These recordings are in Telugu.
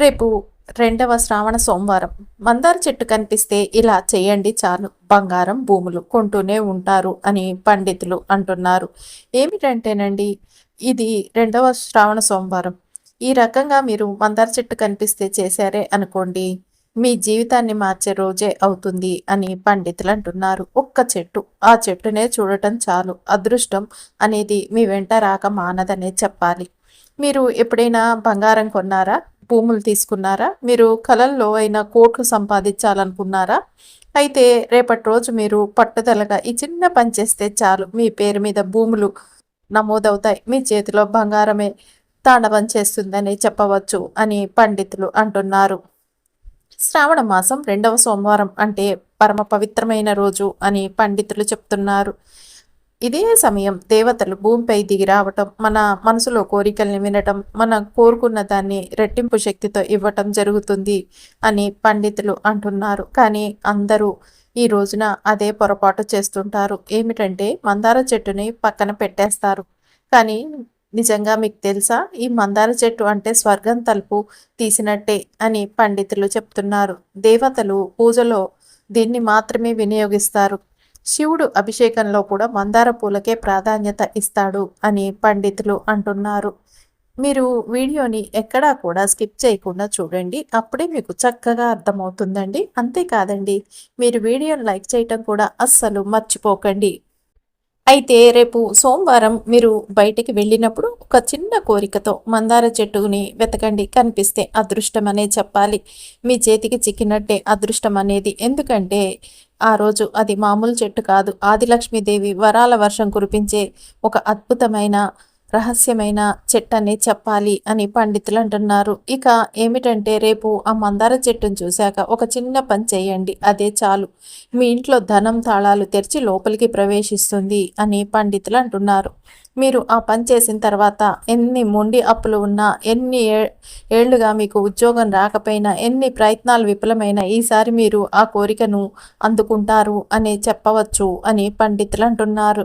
రేపు రెండవ శ్రావణ సోమవారం. మందార చెట్టు కనిపిస్తే ఇలా చేయండి చాలు. బంగారం భూములు కొంటూనే ఉంటారు అని పండితులు అంటున్నారు. ఏమిటంటేనండి ఇది రెండవ శ్రావణ సోమవారం. ఈ రకంగా మీరు మందార చెట్టు కనిపిస్తే చేశారే అనుకోండి మీ జీవితాన్ని మార్చే రోజే అవుతుంది అని పండితులు అంటున్నారు. ఒక్క చెట్టు ఆ చెట్టునే చూడటం చాలు. అదృష్టం అనేది మీ వెంట రాక మానదనే చెప్పాలి. మీరు ఎప్పుడైనా బంగారం కొన్నారా? భూములు తీసుకున్నారా? మీరు కలల్లో అయినా కోట్లు సంపాదించాలనుకున్నారా? అయితే రేపటి రోజు మీరు పట్టుదలగా ఈ చిన్న పని చేస్తే చాలు. మీ పేరు మీద భూములు నమోదవుతాయి. మీ చేతిలో బంగారమే తాండవం చేస్తుందని చెప్పవచ్చు అని పండితులు అంటున్నారు. శ్రావణ మాసం రెండవ సోమవారం అంటే పరమ పవిత్రమైన రోజు అని పండితులు చెప్తున్నారు. ఇదే సమయం దేవతలు భూమిపై దిగి రావటం మన మనసులో కోరికల్ని వినటం మన కోరుకున్న దాన్ని రెట్టింపు శక్తితో ఇవ్వటం జరుగుతుంది అని పండితులు అంటున్నారు. కానీ అందరూ ఈ రోజున అదే పొరపాటు చేస్తుంటారు. ఏమిటంటే మందార చెట్టుని పక్కన పెట్టేస్తారు. కానీ నిజంగా మీకు తెలుసా? ఈ మందార చెట్టు అంటే స్వర్గం తలుపు తీసినట్టే అని పండితులు చెప్తున్నారు. దేవతలు పూజలో దీన్ని మాత్రమే వినియోగిస్తారు. శివుడు అభిషేకంలో కూడా మందార పూలకే ప్రాధాన్యత ఇస్తాడు అని పండితులు అంటున్నారు. మీరు వీడియోని ఎక్కడా కూడా స్కిప్ చేయకుండా చూడండి. అప్పుడే మీకు చక్కగా అర్థమవుతుందండి. అంతేకాదండి మీరు వీడియోని లైక్ చేయటం కూడా అస్సలు మర్చిపోకండి. అయితే రేపు సోమవారం మీరు బయటికి వెళ్ళినప్పుడు ఒక చిన్న కోరికతో మందార చెట్టుని వెతకండి. కనిపిస్తే అదృష్టం అనే చెప్పాలి. మీ చేతికి చిక్కినట్టే అదృష్టం అనేది ఎందుకంటే ఆ రోజు అది మామూలు చెట్టు కాదు. ఆదిలక్ష్మీదేవి వరాల వర్షం కురిపించే ఒక అద్భుతమైన రహస్యమైన చెట్టనే చెప్పాలి అని పండితులు అంటున్నారు. ఇక ఏమిటంటే రేపు ఆ మందార చెట్టును చూశాక ఒక చిన్న పని చేయండి అదే చాలు. మీ ఇంట్లో ధనం తాళాలు తెరిచి లోపలికి ప్రవేశిస్తుంది అని పండితులు అంటున్నారు. మీరు ఆ పని చేసిన తర్వాత ఎన్ని మొండి అప్పులు ఉన్నా ఎన్ని ఏళ్ళుగా మీకు ఉద్యోగం రాకపోయినా ఎన్ని ప్రయత్నాలు విఫలమైనా ఈసారి మీరు ఆ కోరికను అందుకుంటారు అని చెప్పవచ్చు అని పండితులు అంటున్నారు.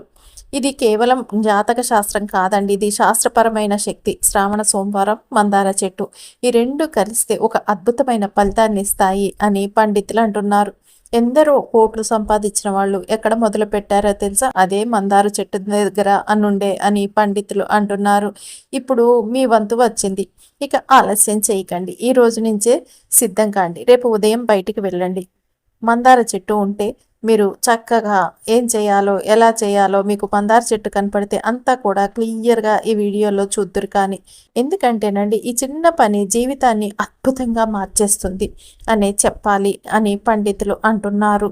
ఇది కేవలం జాతక శాస్త్రం కాదండి. ఇది శాస్త్రపరమైన శక్తి. శ్రావణ సోమవారం మందార చెట్టు. ఈ రెండు కలిస్తే ఒక అద్భుతమైన ఫలితాన్ని ఇస్తాయి అని పండితులు అంటున్నారు. ఎందరో కోట్లు సంపాదించిన వాళ్ళు ఎక్కడ మొదలు పెట్టారో తెలుసా? అదే మందార చెట్టు దగ్గర అనుండే అని పండితులు అంటున్నారు. ఇప్పుడు మీ వంతు వచ్చింది. ఇక ఆలస్యం చేయకండి. ఈ రోజు నుంచే సిద్ధం కాండి. రేపు ఉదయం బయటికి వెళ్ళండి. మందార చెట్టు ఉంటే మీరు చక్కగా ఏం చేయాలో ఎలా చేయాలో మీకు పందారు చెట్టు కనపడితే అంతా కూడా క్లియర్గా ఈ వీడియోలో చూద్దరు కానీ ఎందుకంటేనండి ఈ చిన్న పని జీవితాన్ని అద్భుతంగా మార్చేస్తుంది అనే చెప్పాలి అని పండితులు అంటున్నారు.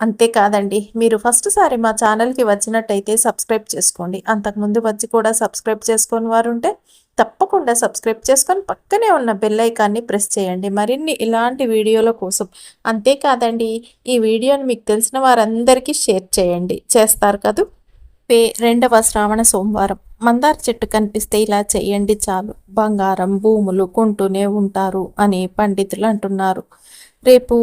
అంతేకాదండి మీరు ఫస్ట్ సారి మా ఛానల్కి వచ్చినట్టయితే సబ్స్క్రైబ్ చేసుకోండి. అంతకుముందు వచ్చి కూడా సబ్స్క్రైబ్ చేసుకొని వారు ఉంటే తప్పకుండా సబ్స్క్రైబ్ చేసుకొని పక్కనే ఉన్న బెల్ ఐకాన్ని ప్రెస్ చేయండి. మరిన్ని ఇలాంటి వీడియోల కోసం అంతేకాదండి ఈ వీడియోని మీకు తెలిసిన వారందరికీ షేర్ చేయండి. చేస్తారు కదూ? పే రెండవ శ్రావణ సోమవారం. మందార చెట్టు కనిపిస్తే ఇలా చేయండి చాలు. బంగారం భూములు కొంటూనే ఉంటారు అని పండితులు అంటున్నారు. రేపు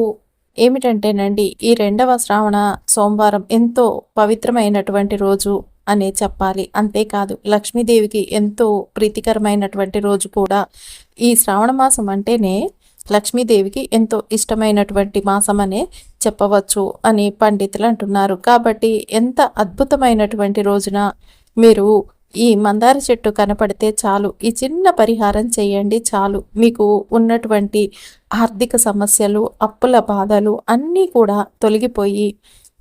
ఏమిటంటేనండి ఈ రెండవ శ్రావణ సోమవారం ఎంతో పవిత్రమైనటువంటి రోజు అనే చెప్పాలి. అంతేకాదు లక్ష్మీదేవికి ఎంతో ప్రీతికరమైనటువంటి రోజు కూడా. ఈ శ్రావణ మాసం అంటేనే లక్ష్మీదేవికి ఎంతో ఇష్టమైనటువంటి మాసం అనే చెప్పవచ్చు అని పండితులు అంటున్నారు. కాబట్టి ఎంత అద్భుతమైనటువంటి రోజున మీరు ఈ మందార చెట్టు కనపడితే చాలు. ఈ చిన్న పరిహారం చేయండి చాలు. మీకు ఉన్నటువంటి ఆర్థిక సమస్యలు అప్పుల బాధలు అన్నీ కూడా తొలగిపోయి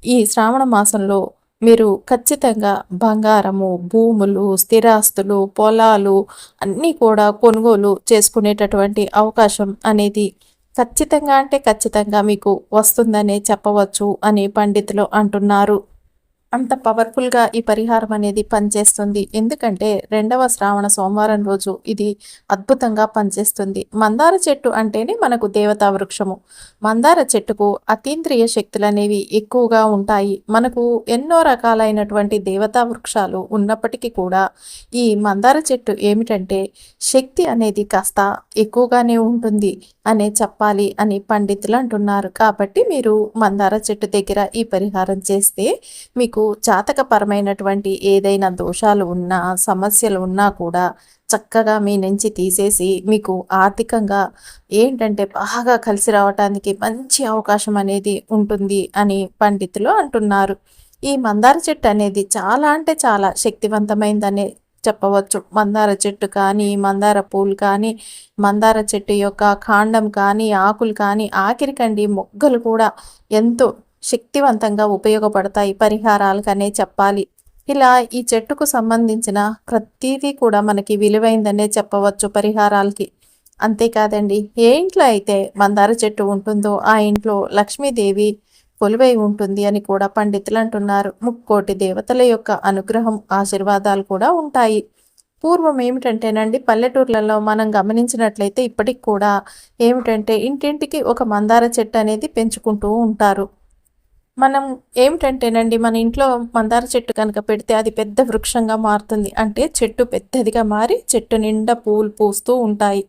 ఈ శ్రావణ మాసంలో మీరు ఖచ్చితంగా బంగారము భూములు స్థిరాస్తులు పొలాలు అన్నీ కూడా కొనుగోలు చేసుకునేటటువంటి అవకాశం అనేది ఖచ్చితంగా అంటే ఖచ్చితంగా మీకు వస్తుందనే చెప్పవచ్చు అని పండితులు అంటున్నారు. అంత పవర్ఫుల్గా ఈ పరిహారం అనేది పనిచేస్తుంది. ఎందుకంటే రెండవ శ్రావణ సోమవారం రోజు ఇది అద్భుతంగా పనిచేస్తుంది. మందార చెట్టు అంటేనే మనకు దేవతా వృక్షము. మందార చెట్టుకు అతీంద్రియ శక్తులు అనేవి ఎక్కువగా ఉంటాయి. మనకు ఎన్నో రకాలైనటువంటి దేవతా వృక్షాలు ఉన్నప్పటికీ కూడా ఈ మందార చెట్టు ఏమిటంటే శక్తి అనేది కాస్త ఎక్కువగానే ఉంటుంది అనే చెప్పాలి అని పండితులు అంటున్నారు. కాబట్టి మీరు మందార చెట్టు దగ్గర ఈ పరిహారం చేస్తే మీకు మీకు జాతకపరమైనటువంటి ఏదైనా దోషాలు ఉన్నా సమస్యలు ఉన్నా కూడా చక్కగా మీ నుంచి తీసేసి మీకు ఆర్థికంగా ఏంటంటే బాగా కలిసి రావటానికి మంచి అవకాశం అనేది ఉంటుంది అని పండితులు అంటున్నారు. ఈ మందార చెట్టు అనేది చాలా అంటే చాలా శక్తివంతమైందనే చెప్పవచ్చు. మందార చెట్టు కానీ మందార పూలు కానీ మందార చెట్టు యొక్క కాండం కానీ ఆకులు కానీ ఆఖరికండి మొగ్గలు కూడా ఎంతో శక్తివంతంగా ఉపయోగపడతాయి పరిహారాలకనే చెప్పాలి. ఇలా ఈ చెట్టుకు సంబంధించిన ప్రతిదీ కూడా మనకి విలువైందనే చెప్పవచ్చు పరిహారాలకి. అంతేకాదండి ఏ ఇంట్లో అయితే మందార చెట్టు ఉంటుందో ఆ ఇంట్లో లక్ష్మీదేవి కొలువై ఉంటుంది అని కూడా పండితులు అంటున్నారు. ముక్కోటి దేవతల యొక్క అనుగ్రహం ఆశీర్వాదాలు కూడా ఉంటాయి. పూర్వం ఏమిటంటేనండి పల్లెటూర్లలో మనం గమనించినట్లయితే ఇప్పటికి కూడా ఏమిటంటే ఇంటింటికి ఒక మందార చెట్టు అనేది పెంచుకుంటూ ఉంటారు. మనం ఏమిటంటేనండి మన ఇంట్లో మందార చెట్టు కనుక పెడితే అది పెద్ద వృక్షంగా మారుతుంది. అంటే చెట్టు పెద్దదిగా మారి చెట్టు నిండా పూలు పూస్తూ ఉంటాయి.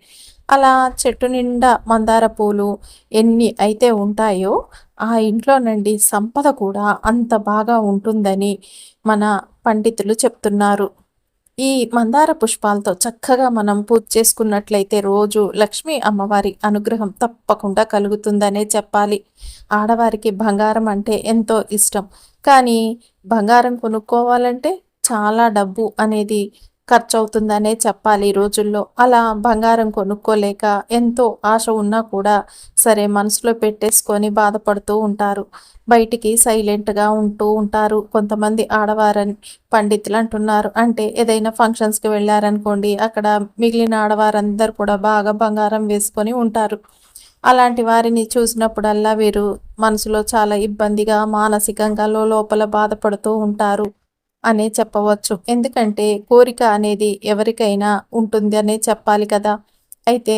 అలా చెట్టు నిండా మందార పూలు ఎన్ని అయితే ఉంటాయో ఆ ఇంట్లోనండి సంపద కూడా అంత బాగా ఉంటుందని మన పండితులు చెప్తున్నారు. ఈ మందార పుష్పాలతో చక్కగా మనం పూజ చేసుకున్నట్లయితే రోజు లక్ష్మీ అమ్మవారి అనుగ్రహం తప్పకుండా కలుగుతుందనే చెప్పాలి. ఆడవారికి బంగారం అంటే ఎంతో ఇష్టం. కానీ బంగారం కొనుక్కోవాలంటే చాలా డబ్బు అనేది ఖర్చు అవుతుందనే చెప్పాలి ఈ రోజుల్లో. అలా బంగారం కొనుక్కోలేక ఎంతో ఆశ ఉన్నా కూడా సరే మనసులో పెట్టేసుకొని బాధపడుతూ ఉంటారు. బయటికి సైలెంట్గా ఉంటూ ఉంటారు. కొంతమంది ఆడవారని పండితులు అంటున్నారు. అంటే ఏదైనా ఫంక్షన్స్కి వెళ్ళారనుకోండి అక్కడ మిగిలిన ఆడవారందరూ కూడా బాగా బంగారం వేసుకొని ఉంటారు. అలాంటి వారిని చూసినప్పుడల్లా వీరు మనసులో చాలా ఇబ్బందిగా మానసికంగా లోపల బాధపడుతూ ఉంటారు. అనే చెప్పవచ్చు. ఎందుకంటే కోరిక అనేది ఎవరికైనా ఉంటుంది అనే చెప్పాలి కదా. అయితే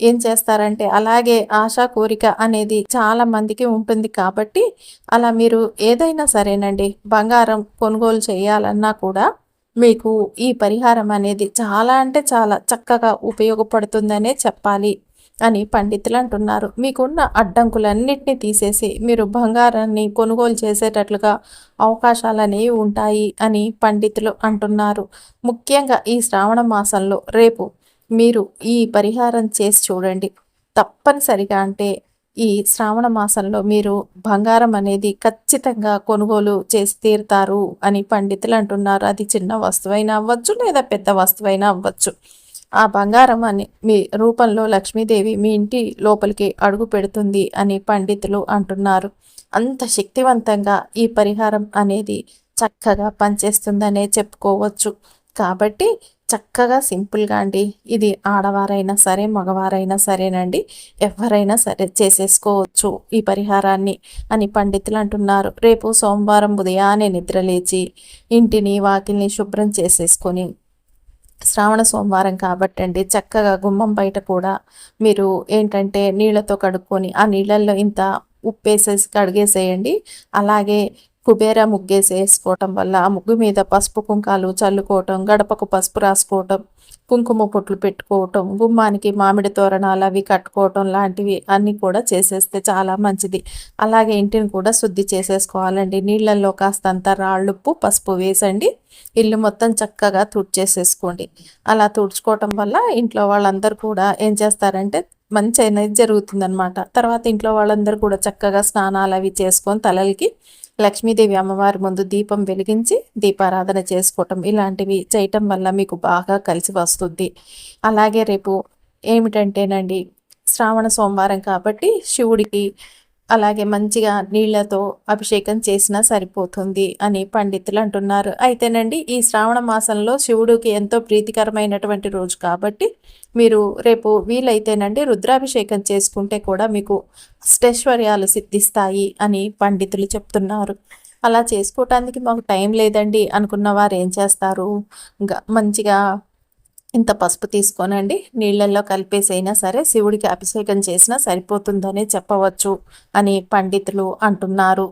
ఏం చేస్తారంటే అలాగే ఆశా కోరిక అనేది చాలా మందికి ఉంటుంది కాబట్టి అలా మీరు ఏదైనా సరేనండి బంగారం కొనుగోలు చేయాలన్నా కూడా మీకు ఈ పరిహారం అనేది చాలా అంటే చాలా చక్కగా ఉపయోగపడుతుందనే చెప్పాలి. అని పండితులు అంటున్నారు. మీకున్న అడ్డంకులన్నింటినీ తీసేసి మీరు బంగారాన్ని కొనుగోలు చేసేటట్లుగా అవకాశాలనేవి ఉంటాయి అని పండితులు అంటున్నారు. ముఖ్యంగా ఈ శ్రావణ మాసంలో రేపు మీరు ఈ పరిహారం చేసి చూడండి. తప్పనిసరిగా అంటే ఈ శ్రావణ మాసంలో మీరు బంగారం అనేది ఖచ్చితంగా కొనుగోలు చేసి తీరుతారు అని పండితులు అంటున్నారు. అది చిన్న వస్తువైనా అవ్వచ్చు లేదా పెద్ద వస్తువైనా అవ్వచ్చు. ఆ బంగారం అని మీ రూపంలో లక్ష్మీదేవి మీ ఇంటి లోపలికి అడుగు పెడుతుంది అని పండితులు అంటున్నారు. అంత శక్తివంతంగా ఈ పరిహారం అనేది చక్కగా పనిచేస్తుందనే చెప్పుకోవచ్చు. కాబట్టి చక్కగా సింపుల్గా అండి. ఇది ఆడవారైనా సరే మగవారైనా సరేనండి. ఎవరైనా సరే చేసేసుకోవచ్చు ఈ పరిహారాన్ని అని పండితులు అంటున్నారు. రేపు సోమవారం ఉదయాన్నే నిద్రలేచి ఇంటిని వాకిల్ని శుభ్రం చేసేసుకొని శ్రావణ సోమవారం కాబట్టి అండి చక్కగా గుమ్మం బయట కూడా మీరు ఏంటంటే నీళ్ళతో కడుక్కొని ఆ నీళ్ళల్లో ఇంత ఉప్పేసేసి కడిగేసేయండి. అలాగే కుబేర ముగ్గేసి వేసుకోవటం వల్ల ఆ ముగ్గు మీద పసుపు కుంకాలు చల్లుకోవటం గడపకు పసుపు రాసుకోవటం కుంకుమ పొట్లు పెట్టుకోవటం గుమ్మానికి మామిడి తోరణాలు అవి కట్టుకోవటం లాంటివి అన్నీ కూడా చేసేస్తే చాలా మంచిది. అలాగే ఇంటిని కూడా శుద్ధి చేసేసుకోవాలండి. నీళ్ళల్లో కాస్తంత రాళ్ళుప్పు పసుపు వేసండి. ఇల్లు మొత్తం చక్కగా తుడిచేసేసుకోండి. అలా తుడుచుకోవటం వల్ల ఇంట్లో వాళ్ళందరూ కూడా ఏం చేస్తారంటే మంచి అనేది జరుగుతుందనమాట తర్వాత ఇంట్లో వాళ్ళందరూ కూడా చక్కగా స్నానాలు అవి చేసుకొని తలలకి లక్ష్మీదేవి అమ్మవారి ముందు దీపం వెలిగించి దీపారాధన చేసుకోవటం ఇలాంటివి చేయటం వల్ల మీకు బాగా కలిసి వస్తుంది. అలాగే రేపు ఏమిటంటేనండి శ్రావణ సోమవారం కాబట్టి శివుడికి అలాగే మంచిగా నీళ్ళతో అభిషేకం చేసినా సరిపోతుంది అని పండితులు అంటున్నారు. అయితేనండి ఈ శ్రావణ మాసంలో శివుడికి ఎంతో ప్రీతికరమైనటువంటి రోజు కాబట్టి మీరు రేపు వీలైతేనండి రుద్రాభిషేకం చేసుకుంటే కూడా మీకు అష్టైశ్వర్యాలు సిద్ధిస్తాయి అని పండితులు చెప్తున్నారు. అలా చేసుకోవటానికి మాకు టైం లేదండి అనుకున్న వారు ఏం చేస్తారు? మంచిగా ఇంత పసుపు తీసుకోనండి. నీళ్ళల్లో కలిపేసైనా సరే శివుడికి అభిషేకం చేసినా సరిపోతుందనే చెప్పవచ్చు అని పండితులు అంటున్నారు.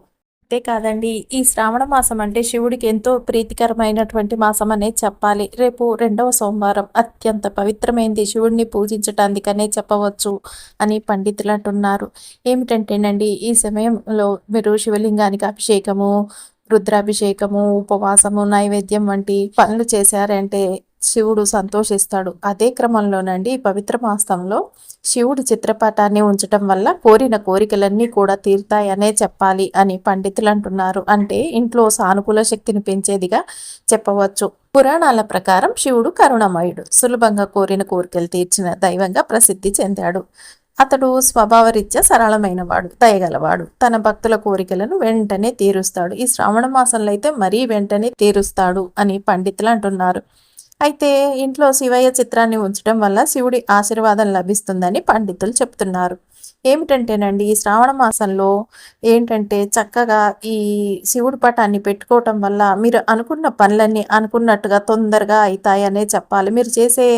అంతేకాదండి ఈ శ్రావణ మాసం అంటే శివుడికి ఎంతో ప్రీతికరమైనటువంటి మాసం అనే చెప్పాలి. రేపు రెండవ సోమవారం అత్యంత పవిత్రమైంది శివుడిని పూజించటానికనే చెప్పవచ్చు అని పండితులు అంటున్నారు. ఏమిటంటేనండి ఈ సమయంలో మీరు శివలింగానికి అభిషేకము రుద్రాభిషేకము ఉపవాసము నైవేద్యం వంటి పనులు చేశారంటే శివుడు సంతోషిస్తాడు. అదే క్రమంలోనండి ఈ పవిత్ర మాసంలో శివుడు చిత్రపటాన్ని ఉంచటం వల్ల కోరిన కోరికలన్నీ కూడా తీరుతాయనే చెప్పాలి అని పండితులు అంటున్నారు. అంటే ఇంట్లో సానుకూల శక్తిని పెంచేదిగా చెప్పవచ్చు. పురాణాల ప్రకారం శివుడు కరుణమయుడు. సులభంగా కోరిన కోరికలు తీర్చిన దైవంగా ప్రసిద్ధి చెందాడు. అతడు స్వభావరీత్యా సరళమైనవాడు దయగలవాడు. తన భక్తుల కోరికలను వెంటనే తీరుస్తాడు. ఈ శ్రావణ మాసంలో అయితే మరీ వెంటనే తీరుస్తాడు అని పండితులు అంటున్నారు. అయితే ఇంట్లో శివయ్య చిత్రాన్ని ఉంచడం వల్ల శివుడి ఆశీర్వాదం లభిస్తుందని పండితులు చెప్తున్నారు. ఏమిటంటేనండి ఈ శ్రావణ మాసంలో ఏంటంటే చక్కగా ఈ శివుడి పటాన్ని పెట్టుకోవటం వల్ల మీరు అనుకున్న పనులన్నీ అనుకున్నట్టుగా తొందరగా అవుతాయనే చెప్పాలి. మీరు చేసే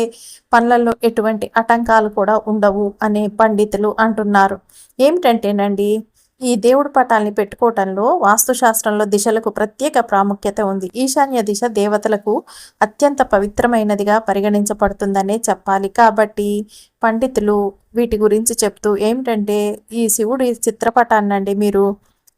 పనులలో ఎటువంటి ఆటంకాలు కూడా ఉండవు అనే పండితులు అంటున్నారు. ఏమిటంటేనండి ఈ దేవుడి పటాల్ని పెట్టుకోవటంలో వాస్తుశాస్త్రంలో దిశలకు ప్రత్యేక ప్రాముఖ్యత ఉంది. ఈశాన్య దిశ దేవతలకు అత్యంత పవిత్రమైనదిగా పరిగణించబడుతుందనే చెప్పాలి. కాబట్టి పండితులు వీటి గురించి చెప్తూ ఏమిటంటే ఈ శివుడి చిత్రపటాన్నండి మీరు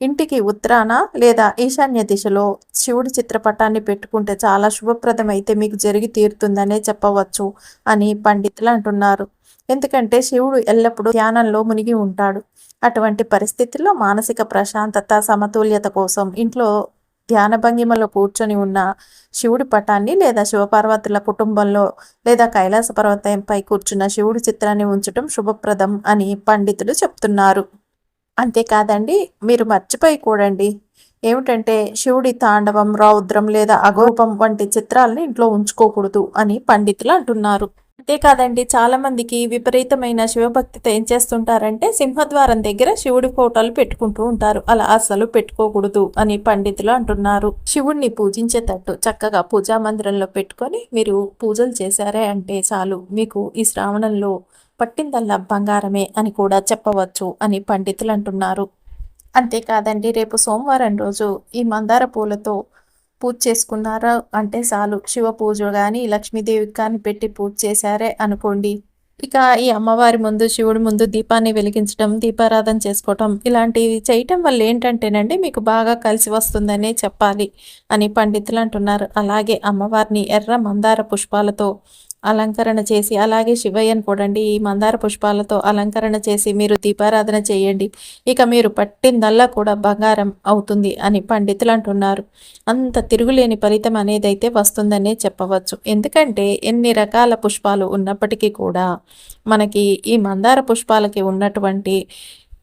ఇంటికి ఉత్తరాన లేదా ఈశాన్య దిశలో శివుడి చిత్రపటాన్ని పెట్టుకుంటే చాలా శుభప్రదమైతే మీకు జరిగి తీరుతుందనే చెప్పవచ్చు అని పండితులు అంటున్నారు. ఎందుకంటే శివుడు ఎల్లప్పుడూ ధ్యానంలో మునిగి ఉంటాడు. అటువంటి పరిస్థితుల్లో మానసిక ప్రశాంతత సమతుల్యత కోసం ఇంట్లో ధ్యాన భంగిమలో కూర్చొని ఉన్న శివుడి పటాన్ని లేదా శివపార్వతుల కుటుంబంలో లేదా కైలాస పర్వతంపై కూర్చున్న శివుడి చిత్రాన్ని ఉంచడం శుభప్రదం అని పండితులు చెప్తున్నారు. అంతేకాదండి మీరు మర్చిపోయి కూడండి. ఏమిటంటే శివుడి తాండవం రౌద్రం లేదా అగోపం వంటి చిత్రాలను ఇంట్లో ఉంచుకోకూడదు అని పండితులు అంటున్నారు. అంతేకాదండి చాలా మందికి విపరీతమైన శివభక్తితో ఏం చేస్తుంటారంటే సింహద్వారం దగ్గర శివుడి ఫోటోలు పెట్టుకుంటూ ఉంటారు. అలా అసలు పెట్టుకోకూడదు అని పండితులు అంటున్నారు. శివుడిని పూజించేటట్టు చక్కగా పూజా మందిరంలో పెట్టుకొని మీరు పూజలు చేశారే అంటే చాలు. మీకు ఈ శ్రావణంలో పట్టిందల్లా బంగారమే అని కూడా చెప్పవచ్చు అని పండితులు అంటున్నారు. అంతేకాదండి రేపు సోమవారం రోజు ఈ మందార పూలతో పూజ చేసుకున్నారా? అంటే చాలు శివ పూజ కానీ లక్ష్మీదేవికి కానీ పెట్టి పూజ చేశారే అనుకోండి. ఇక ఈ అమ్మవారి ముందు శివుడి ముందు దీపాన్ని వెలిగించడం దీపారాధన చేసుకోవటం ఇలాంటివి చేయటం వల్ల ఏంటంటేనండి మీకు బాగా కలిసి వస్తుందనే చెప్పాలి అని పండితులు అంటున్నారు. అలాగే అమ్మవారిని ఎర్ర మందార పుష్పాలతో అలంకరణ చేసి అలాగే శివయ్యను కూడండి ఈ మందార పుష్పాలతో అలంకరణ చేసి మీరు దీపారాధన చేయండి. ఇక మీరు పట్టిందల్లా కూడా బంగారం అవుతుంది అని పండితులు అంటున్నారు. అంత తిరుగులేని ఫలితం అనేది అయితే వస్తుందనే చెప్పవచ్చు. ఎందుకంటే ఎన్ని రకాల పుష్పాలు ఉన్నప్పటికీ కూడా మనకి ఈ మందార పుష్పాలకి ఉన్నటువంటి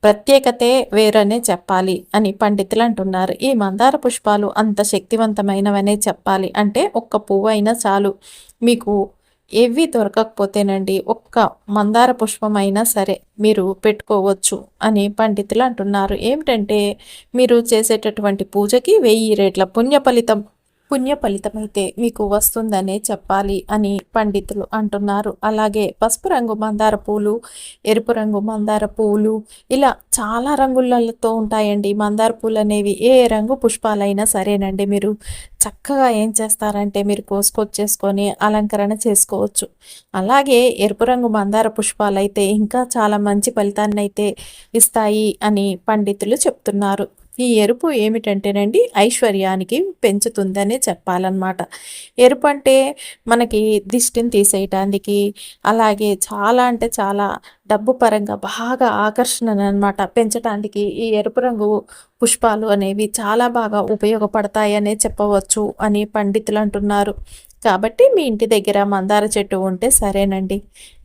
ప్రత్యేకతే వేరనే చెప్పాలి అని పండితులు అంటున్నారు. ఈ మందార పుష్పాలు అంత శక్తివంతమైనవనే చెప్పాలి. అంటే ఒక్క పువ్వు అయినా చాలు. మీకు ఏవి దొరకకపోతేనండి ఒక్క మందార పుష్పమైనా సరే మీరు పెట్టుకోవచ్చు అని పండితులు అంటున్నారు. ఏమిటంటే మీరు చేసేటటువంటి పూజకి వెయ్యి రేట్ల పుణ్య ఫలితం పుణ్య ఫలితమైతే మీకు వస్తుందనే చెప్పాలి అని పండితులు అంటున్నారు. అలాగే పసుపు రంగు మందార పూలు ఎరుపు రంగు మందార పూలు ఇలా చాలా రంగులతో ఉంటాయండి. మందార పూలు అనేవి ఏ రంగు పుష్పాలైనా సరేనండి. మీరు చక్కగా ఏం చేస్తారంటే మీరు కోసుకొచ్చేసుకొని అలంకరణ చేసుకోవచ్చు. అలాగే ఎరుపు రంగు మందార పుష్పాలు అయితే ఇంకా చాలా మంచి ఫలితాన్ని అయితే ఇస్తాయి అని పండితులు చెప్తున్నారు. ఈ ఎరుపు ఏమిటంటేనండి ఐశ్వర్యానికి పెంచుతుందనే చెప్పాలన్నమాట. ఎరుపు అంటే మనకి దిష్టిని తీసేయటానికి అలాగే చాలా అంటే చాలా డబ్బు పరంగా బాగా ఆకర్షణ అనమాట పెంచడానికి ఈ ఎరుపు రంగు పుష్పాలు అనేవి చాలా బాగా ఉపయోగపడతాయనే చెప్పవచ్చు అని పండితులు అంటున్నారు. కాబట్టి మీ ఇంటి దగ్గర మందార చెట్టు ఉంటే సరేనండి.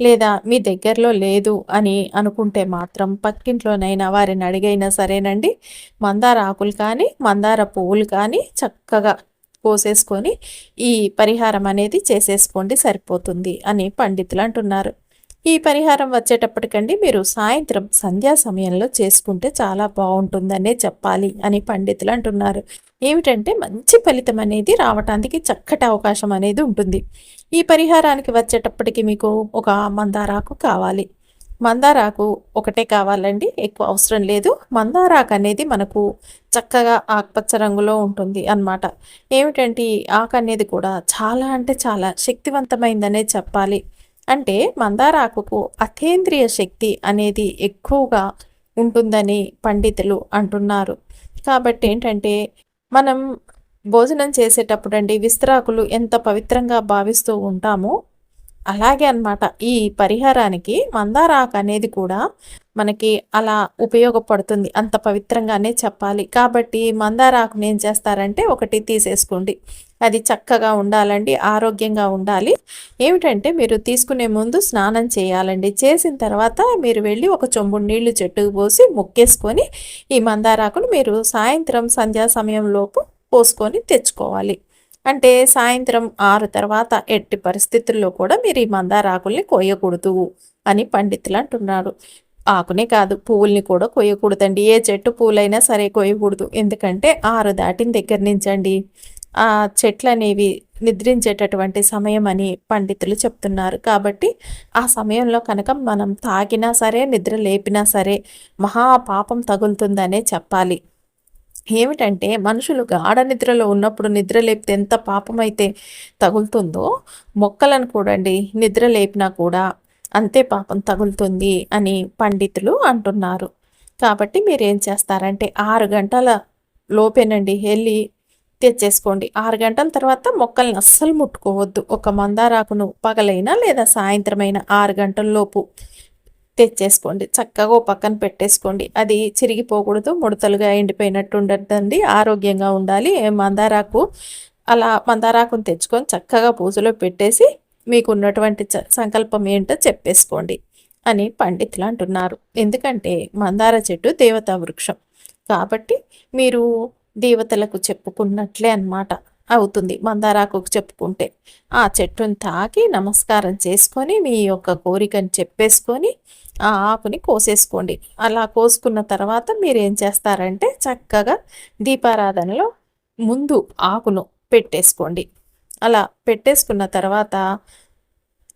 లేదా మీ దగ్గరలో లేదు అని అనుకుంటే మాత్రం పక్కింట్లోనైనా వారిని అడిగైనా సరేనండి. మందార ఆకులు కానీ మందార పువ్వులు కానీ చక్కగా కోసేసుకొని ఈ పరిహారం అనేది చేసేసుకోండి సరిపోతుంది అని పండితులు అంటున్నారు. ఈ పరిహారం వచ్చేటప్పటికండి మీరు సాయంత్రం సంధ్యా సమయంలో చేసుకుంటే చాలా బాగుంటుందనే చెప్పాలి అని పండితులు అంటున్నారు. ఏమిటంటే మంచి ఫలితం అనేది రావటానికి చక్కటి అవకాశం అనేది ఉంటుంది. ఈ పరిహారానికి వచ్చేటప్పటికి మీకు ఒక మందారాకు కావాలి. మందారాకు ఒకటే కావాలండి ఎక్కువ అవసరం లేదు. మందారాకు అనేది మనకు చక్కగా ఆకుపచ్చ రంగులో ఉంటుంది అనమాట ఏమిటంటే ఆకు అనేది కూడా చాలా అంటే చాలా శక్తివంతమైందనే చెప్పాలి. అంటే మందారాకుకు అతేంద్రియ శక్తి అనేది ఎక్కువగా ఉంటుందని పండితులు అంటున్నారు. కాబట్టి ఏంటంటే మనం భోజనం చేసేటప్పుడు అండి విస్తరాకులు ఎంత పవిత్రంగా భావిస్తూ ఉంటామో అలాగే అనమాట ఈ పరిహారానికి మందారాకు అనేది కూడా మనకి అలా ఉపయోగపడుతుంది. అంత పవిత్రంగానే చెప్పాలి. కాబట్టి మందారాకుని ఏం చేస్తారంటే ఒకటి తీసేసుకోండి. అది చక్కగా ఉండాలండి. ఆరోగ్యంగా ఉండాలి. ఏమిటంటే మీరు తీసుకునే ముందు స్నానం చేయాలండి. చేసిన తర్వాత మీరు వెళ్ళి ఒక చొంబు నీళ్ళు చెట్టుకు పోసి మొక్కేసుకొని ఈ మందారాకును మీరు సాయంత్రం సంధ్యా సమయంలోపు పోసుకొని తెచ్చుకోవాలి. అంటే సాయంత్రం ఆరు తర్వాత ఎట్టి పరిస్థితుల్లో కూడా మీరు ఈ మందారాకుల్ని కొయ్యకూడదు అని పండితులు అంటున్నారు. ఆకునే కాదు పువ్వుల్ని కూడా కొయ్యకూడదండి. ఏ చెట్టు పూలైనా సరే కొయ్యకూడదు. ఎందుకంటే ఆరు దాటిన దగ్గర నుంచండి ఆ చెట్లు అనేవి నిద్రించేటటువంటి సమయం అని పండితులు చెప్తున్నారు. కాబట్టి ఆ సమయంలో కనుక మనం తాగినా సరే నిద్ర లేపినా సరే మహాపాపం తగులుతుందనే చెప్పాలి. ఏమిటంటే మనుషులు గాఢ నిద్రలో ఉన్నప్పుడు నిద్ర లేపితే ఎంత పాపమైతే తగులుతుందో మొక్కలను కూడండి నిద్ర లేపినా కూడా అంతే పాపం తగులుతుంది అని పండితులు అంటున్నారు. కాబట్టి మీరు ఏం చేస్తారంటే ఆరు గంటల లోపేనండి వెళ్ళి తెచ్చేసుకోండి. ఆరు గంటల తర్వాత మొక్కల్ని అస్సలు ముట్టుకోవద్దు. ఒక మందారాకును పగలైనా లేదా సాయంత్రమైన ఆరు గంటల లోపు తెచ్చేసుకోండి. చక్కగా పక్కన పెట్టేసుకోండి. అది చిరిగిపోకూడదు ముడతలుగా ఎండిపోయినట్టు ఉండద్దండి ఆరోగ్యంగా ఉండాలి. మందారాకు అలా మందారాకును తెచ్చుకొని చక్కగా పూజలో పెట్టేసి మీకు ఉన్నటువంటి సంకల్పం ఏంటో చెప్పేసుకోండి అని పండితులు అంటున్నారు. ఎందుకంటే మందార చెట్టు దేవతా వృక్షం. కాబట్టి మీరు దేవతలకు చెప్పుకున్నట్లే అనమాట అవుతుంది మందారాకు చెప్పుకుంటే. ఆ చెట్టుని తాకి నమస్కారం చేసుకొని మీ యొక్క కోరికను చెప్పేసుకొని ఆ ఆకుని కోసేసుకోండి. అలా కోసుకున్న తర్వాత మీరు ఏం చేస్తారంటే చక్కగా దీపారాధనలో ముందు ఆకును పెట్టేసుకోండి. అలా పెట్టేసుకున్న తర్వాత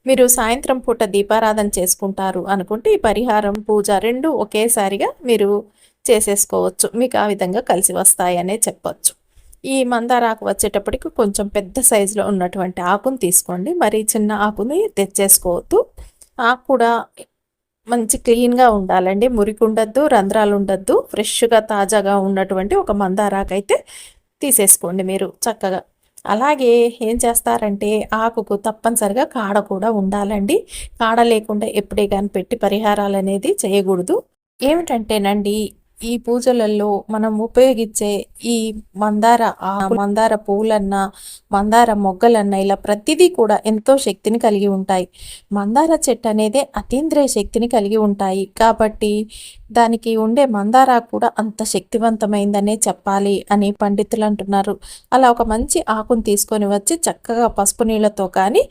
మీరు సాయంత్రం పూట దీపారాధన చేసుకుంటారు అనుకుంటే ఈ పరిహారం పూజ రెండు ఒకేసారిగా మీరు చేసేసుకోవచ్చు. మీకు ఆ విధంగా కలిసి వస్తాయనే చెప్పచ్చు. ఈ మందార ఆకు వచ్చేటప్పటికి కొంచెం పెద్ద సైజులో ఉన్నటువంటి ఆకును తీసుకోండి. మరి చిన్న ఆకుని తెచ్చేసుకోవద్దు. ఆకు కూడా మంచి క్లీన్గా ఉండాలండి. మురికి ఉండద్దు రంధ్రాలు ఉండద్దు ఫ్రెష్గా తాజాగా ఉన్నటువంటి ఒక మందారాకు అయితే తీసేసుకోండి మీరు చక్కగా. అలాగే ఏం చేస్తారంటే ఆకుకు తప్పనిసరిగా కాడ కూడా ఉండాలండి. కాడ లేకుండా ఎప్పుడే కానీ పెట్టి పరిహారాలు అనేది చేయకూడదు. ఏమిటంటేనండి ఈ పూజలలో మనం ఉపయోగించే ఈ మందార ఆ మందార పువ్వులన్న మందార మొగ్గలన్నా ఇలా ప్రతిదీ కూడా ఎంతో శక్తిని కలిగి ఉంటాయి. మందార చెట్టు అనేది అతీంద్రియ శక్తిని కలిగి ఉంటాయి. కాబట్టి దానికి ఉండే మందార కూడా అంత శక్తివంతమైందనే చెప్పాలి అని పండితులు అంటున్నారు. అలా ఒక మంచి ఆకును తీసుకొని వచ్చి చక్కగా పసుపు నీళ్ళతో కానీ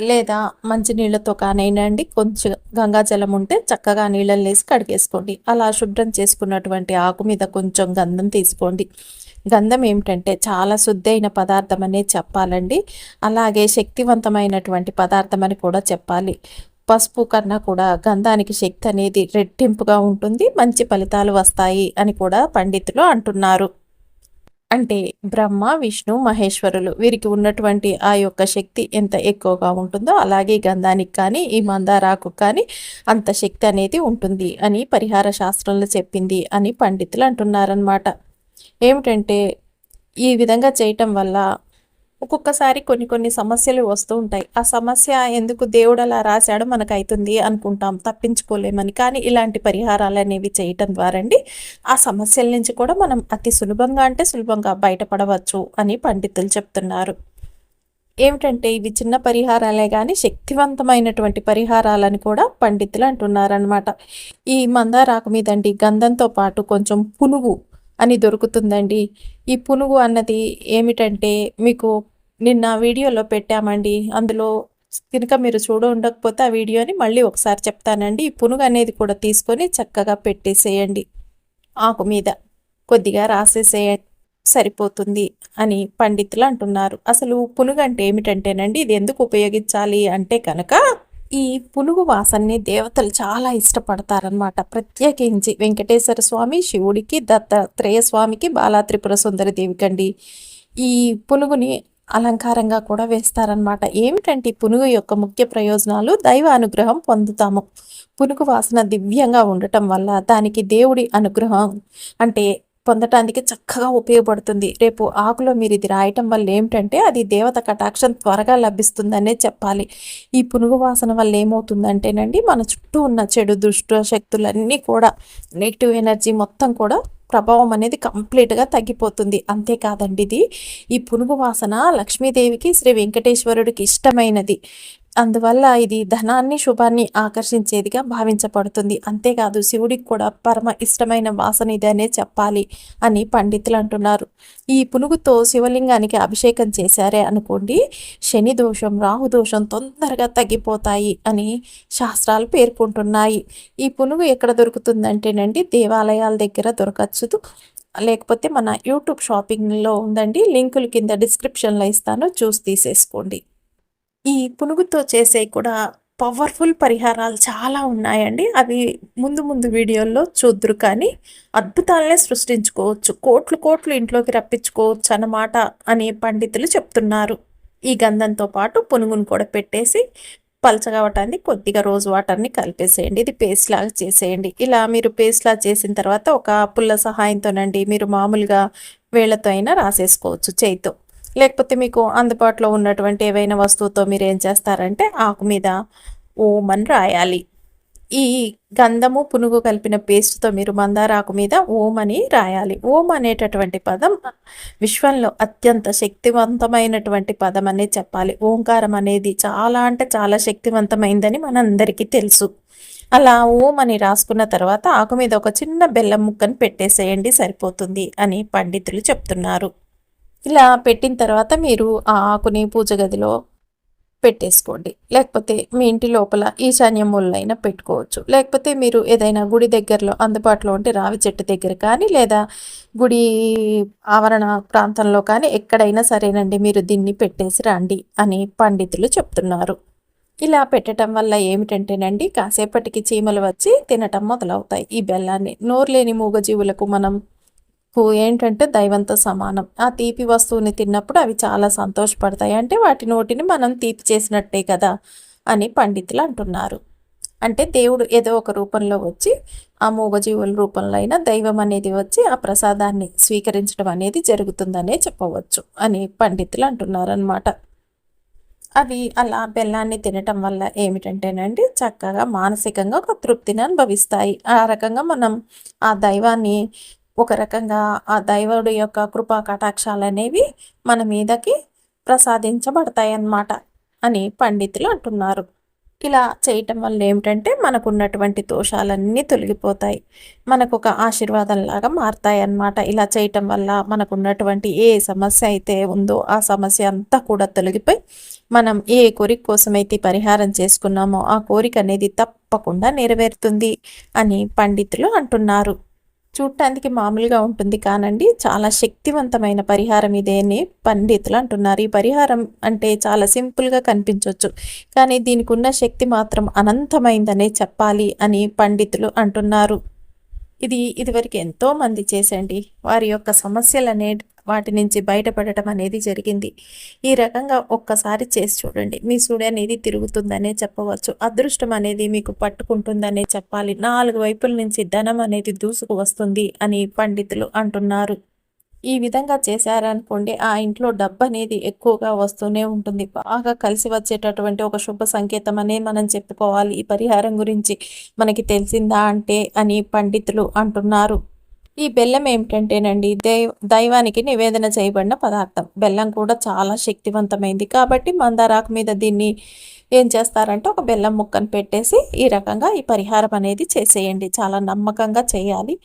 లేదా మంచి నీళ్ళతో కానైనండి కొంచెం గంగాజలం ఉంటే చక్కగా నీళ్ళని వేసి కడిగేసుకోండి. అలా శుభ్రం చేసుకున్నటువంటి ఆకు మీద కొంచెం గంధం తీసుకోండి. గంధం ఏమిటంటే చాలా శుద్ధైన పదార్థం అనే చెప్పాలండి. అలాగే శక్తివంతమైనటువంటి పదార్థం అని కూడా చెప్పాలి. పసుపు కన్నా కూడా గంధానికి శక్తి అనేది రెట్టింపుగా ఉంటుంది మంచి ఫలితాలు వస్తాయి అని కూడా పండితులు అంటున్నారు. అంటే బ్రహ్మ విష్ణు మహేశ్వరులు వీరికి ఉన్నటువంటి ఆ యొక్క శక్తి ఎంత ఎక్కువగా ఉంటుందో అలాగే గంధానికి కానీ ఈ మందారాకు కానీ అంత శక్తి అనేది ఉంటుంది అని పరిహార శాస్త్రంలో చెప్పింది అని పండితులు అంటున్నారనమాట ఏమిటంటే ఈ విధంగా చేయటం వల్ల ఒక్కొక్కసారి కొన్ని కొన్ని సమస్యలు వస్తూ ఉంటాయి. ఆ సమస్య ఎందుకు దేవుడు అలా రాశాడో మనకు అవుతుంది అనుకుంటాం తప్పించుకోలేమని. కానీ ఇలాంటి పరిహారాలు అనేవి చేయటం ద్వారా అండి ఆ సమస్యల నుంచి కూడా మనం అతి సులభంగా అంటే సులభంగా బయటపడవచ్చు అని పండితులు చెప్తున్నారు. ఏమిటంటే ఇవి చిన్న పరిహారాలే కానీ శక్తివంతమైనటువంటి పరిహారాలని కూడా పండితులు అంటున్నారనమాట ఈ మందారాకు మీదండి గంధంతో పాటు కొంచెం పునుగు అని దొరుకుతుందండి. ఈ పునుగు అన్నది ఏమిటంటే మీకు నిన్న వీడియోలో పెట్టామండి. అందులో కనుక మీరు చూడ ఉండకపోతే ఆ వీడియోని మళ్ళీ ఒకసారి చెప్తానండి. ఈ పునుగు అనేది కూడా తీసుకొని చక్కగా పెట్టేసేయండి. ఆకు మీద కొద్దిగా రాసేసేయ సరిపోతుంది అని పండితులు అంటున్నారు. అసలు పునుగు అంటే ఏమిటంటేనండి ఇది ఎందుకు ఉపయోగించాలి అంటే కనుక ఈ పునుగు వాసనని దేవతలు చాలా ఇష్టపడతారనమాట ప్రత్యేకించి వెంకటేశ్వర స్వామి శివుడికి దత్తాత్రేయ స్వామికి బాలా త్రిపుర సుందరి దేవికండి ఈ పునుగుని అలంకారంగా కూడా వేస్తారనమాట ఏమిటంటే పునుగు యొక్క ముఖ్య ప్రయోజనాలు దైవ అనుగ్రహం పొందుతాము. పునుగు వాసన దివ్యంగా ఉండటం వల్ల దానికి దేవుడి అనుగ్రహం అంటే పొందటానికి చక్కగా ఉపయోగపడుతుంది. రేపు ఆకులో మీరు ఇది రాయటం వల్ల ఏమిటంటే అది దేవత కటాక్షం త్వరగా లభిస్తుందనే చెప్పాలి. ఈ పునుగు వాసన వల్ల ఏమవుతుందంటేనండి మన చుట్టూ ఉన్న చెడు దుష్ట శక్తులన్నీ కూడా నెగిటివ్ ఎనర్జీ మొత్తం కూడా ప్రభావం అనేది కంప్లీట్గా తగ్గిపోతుంది. అంతేకాదండి ఇది. ఈ పునుగు వాసన లక్ష్మీదేవికి శ్రీ వెంకటేశ్వరుడికి ఇష్టమైనది. అందువల్ల ఇది ధనాన్ని శుభాన్ని ఆకర్షించేదిగా భావించబడుతుంది. అంతేకాదు శివుడికి కూడా పరమ ఇష్టమైన వాసన ఇదనే చెప్పాలి అని పండితులు అంటున్నారు. ఈ పునుగుతో శివలింగానికి అభిషేకం చేశారే అనుకోండి శని దోషం రాహు దోషం తొందరగా తగ్గిపోతాయి అని శాస్త్రాలు పేర్కొంటున్నాయి. ఈ పునుగు ఎక్కడ దొరుకుతుందంటేనండి దేవాలయాల దగ్గర దొరకచ్చు. లేకపోతే మన యూట్యూబ్ షాపింగ్లో ఉందండి లింకులు కింద డిస్క్రిప్షన్లో ఇస్తాను చూసి తీసేసుకోండి. ఈ పునుగుతో చేసే కూడా పవర్ఫుల్ పరిహారాలు చాలా ఉన్నాయండి. అవి ముందు ముందు వీడియోల్లో చూద్దరు కానీ అద్భుతాలనే సృష్టించుకోవచ్చు. కోట్లు కోట్లు ఇంట్లోకి రప్పించుకోవచ్చు అన్నమాట అని పండితులు చెప్తున్నారు. ఈ గంధంతో పాటు పునుగును కూడా పెట్టేసి పలచగవటాన్ని కొద్దిగా రోజు వాటర్ని కలిపేసేయండి. ఇది పేస్ట్ లాగా చేసేయండి. ఇలా మీరు పేస్ట్ లాగా చేసిన తర్వాత ఒక పుల్ల సహాయంతోనండి మీరు మామూలుగా వేళ్ళతో అయినా రాసేసుకోవచ్చు చేయితో. లేకపోతే మీకు అందుబాటులో ఉన్నటువంటి ఏవైనా వస్తువుతో మీరు ఏం చేస్తారంటే ఆకు మీద ఓం అని రాయాలి. ఈ గంధము పునుగు కలిపిన పేస్ట్తో మీరు మందారాకు మీద ఓం అని రాయాలి. ఓం అనేటటువంటి పదం విశ్వంలో అత్యంత శక్తివంతమైనటువంటి పదం అనే చెప్పాలి. ఓంకారం అనేది చాలా అంటే చాలా శక్తివంతమైందని మనందరికీ తెలుసు. అలా ఓం అని రాసుకున్న తర్వాత ఆకు మీద ఒక చిన్న బెల్లం ముక్కను పెట్టేసేయండి సరిపోతుంది అని పండితులు చెప్తున్నారు. ఇలా పెట్టిన తర్వాత మీరు ఆ ఆకుని పూజ గదిలో పెట్టేసుకోండి. లేకపోతే మీ ఇంటి లోపల ఈశాన్య మూలైనా పెట్టుకోవచ్చు. లేకపోతే మీరు ఏదైనా గుడి దగ్గరలో అందుబాటులో ఉంటే రావి చెట్టు దగ్గర కానీ లేదా గుడి ఆవరణ ప్రాంతంలో కానీ ఎక్కడైనా సరేనండి మీరు దీన్ని పెట్టేసి రండి అని పండితులు చెప్తున్నారు. ఇలా పెట్టడం వల్ల ఏమిటంటేనండి కాసేపటికి చీమలు వచ్చి తినటం మొదలవుతాయి. ఈ బెల్లాన్ని నోరు లేని మూగజీవులకు మనం ఏంటంటే దైవంతో సమానం. ఆ తీపి వస్తువుని తిన్నప్పుడు అవి చాలా సంతోషపడతాయి. అంటే వాటి నోటిని మనం తీపి చేసినట్టే కదా అని పండితులు అంటున్నారు. అంటే దేవుడు ఏదో ఒక రూపంలో వచ్చి ఆ మూగజీవుల రూపంలో అయినా దైవం అనేది వచ్చి ఆ ప్రసాదాన్ని స్వీకరించడం అనేది జరుగుతుందనే చెప్పవచ్చు అని పండితులు అంటున్నారు అనమాట అవి అలా బెల్లాన్ని తినటం వల్ల ఏమిటంటేనండి చక్కగా మానసికంగా ఒక తృప్తిని అనుభవిస్తాయి. ఆ రకంగా మనం ఆ దైవాన్ని ఒక రకంగా ఆ దైవుడి యొక్క కృపా కటాక్షాలు అనేవి మన మీదకి ప్రసాదించబడతాయి అన్నమాట అని పండితులు అంటున్నారు. ఇలా చేయటం వల్ల ఏమిటంటే మనకున్నటువంటి దోషాలన్నీ తొలగిపోతాయి. మనకు ఒక ఆశీర్వాదం లాగా మారుతాయి అన్నమాట ఇలా చేయటం వల్ల మనకున్నటువంటి ఏ సమస్య అయితే ఉందో ఆ సమస్య అంతా కూడా తొలగిపోయి మనం ఏ కోరిక కోసమైతే పరిహారం చేసుకున్నామో ఆ కోరిక అనేది తప్పకుండా నెరవేరుతుంది అని పండితులు అంటున్నారు. చూడటానికి మామూలుగా ఉంటుంది కానండి. చాలా శక్తివంతమైన పరిహారం ఇదే అని పండితులు అంటున్నారు. ఈ పరిహారం అంటే చాలా సింపుల్గా కనిపించవచ్చు కానీ దీనికి ఉన్న శక్తి మాత్రం అనంతమైందనే చెప్పాలి అని పండితులు అంటున్నారు. ఇది ఇదివరకు ఎంతోమంది చేసండి వారి యొక్క సమస్యలు అనే వాటి నుంచి బయటపడటం అనేది జరిగింది. ఈ రకంగా ఒక్కసారి చేసి చూడండి. మీ సుడి అనేది తిరుగుతుందనే చెప్పవచ్చు. అదృష్టం అనేది మీకు పట్టుకుంటుందనే చెప్పాలి. నాలుగు వైపుల నుంచి ధనం అనేది దూసుకు వస్తుంది అని పండితులు అంటున్నారు. ఈ విధంగా చేశారనుకోండి ఆ ఇంట్లో డబ్బు అనేది ఎక్కువగా వస్తూనే ఉంటుంది. బాగా కలిసి వచ్చేటటువంటి ఒక శుభ సంకేతం అనే మనం చెప్పుకోవాలి. ఈ పరిహారం గురించి మనకి తెలిసిందా అంటే అని పండితులు అంటున్నారు. ఈ బెల్లం ఏమిటంటేనండి దైవ దైవానికి నివేదన చేయబడిన పదార్థం. బెల్లం కూడా చాలా శక్తివంతమైంది. కాబట్టి మందారాకు మీద దీన్ని ఏం చేస్తారంటే ఒక బెల్లం ముక్కను పెట్టేసి ఈ రకంగా ఈ పరిహారం అనేది చేసేయండి. చాలా నమ్మకంగా చేయాలి.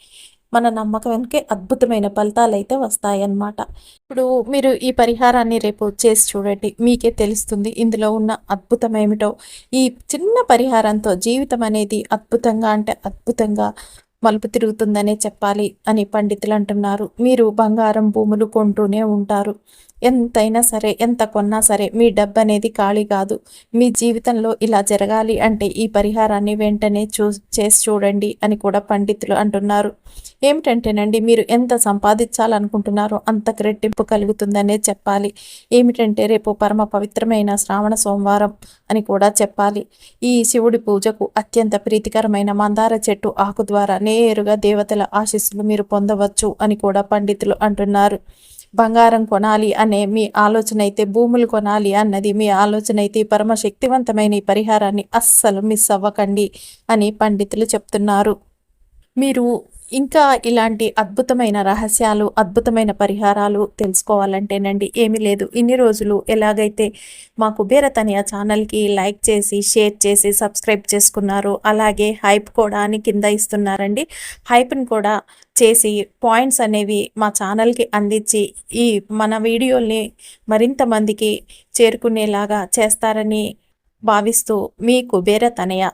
మన నమ్మకానికి అద్భుతమైన ఫలితాలు అయితే వస్తాయన్నమాట. ఇప్పుడు మీరు ఈ పరిహారాన్ని రేపు చేసి చూడండి. మీకే తెలుస్తుంది ఇందులో ఉన్న అద్భుతం ఏమిటో ఈ చిన్న పరిహారంతో జీవితం అనేది అద్భుతంగా అంటే అద్భుతంగా మలుపు తిరుగుతుందనే చెప్పాలి అని పండితులు అంటున్నారు. మీరు బంగారం భూములు కొంటూనే ఉంటారు. ఎంతైనా సరే ఎంత కొన్నా సరే మీ డబ్బు అనేది ఖాళీ కాదు. మీ జీవితంలో ఇలా జరగాలి అంటే ఈ పరిహారాన్ని వెంటనే చూ చేసి చూడండి అని కూడా పండితులు అంటున్నారు. ఏమిటంటేనండి మీరు ఎంత సంపాదించాలనుకుంటున్నారో అంత రెట్టింపు కలుగుతుందనే చెప్పాలి. ఏమిటంటే రేపు పరమ పవిత్రమైన శ్రావణ సోమవారం అని కూడా చెప్పాలి. ఈ శివుడి పూజకు అత్యంత ప్రీతికరమైన మందార చెట్టు ఆకు ద్వారా నేరుగా దేవతల ఆశీస్సులు మీరు పొందవచ్చు అని కూడా పండితులు అంటున్నారు. బంగారం కొనాలి అనే మీ ఆలోచన అయితే భూములు కొనాలి అన్నది మీ ఆలోచన అయితే పరమ శక్తివంతమైన ఈ పరిహారాన్ని అస్సలు మిస్ అవ్వకండి అని పండితులు చెప్తున్నారు. మీరు ఇంకా ఇలాంటి అద్భుతమైన రహస్యాలు అద్భుతమైన పరిహారాలు తెలుసుకోవాలంటేనండి ఏమీ లేదు. ఇన్ని రోజులు ఎలాగైతే మా కుబేరతనియ ఛానల్కి లైక్ చేసి షేర్ చేసి సబ్స్క్రైబ్ చేసుకున్నారు అలాగే హైప్ కూడా అని కింద ఇస్తున్నారండి. హైప్ని కూడా చేసి పాయింట్స్ అనేవి మా ఛానల్కి అందించి ఈ మన వీడియోల్ని మరింత మందికి చేరుకునేలాగా చేస్తారని భావిస్తూ మీ కుబేర తనయ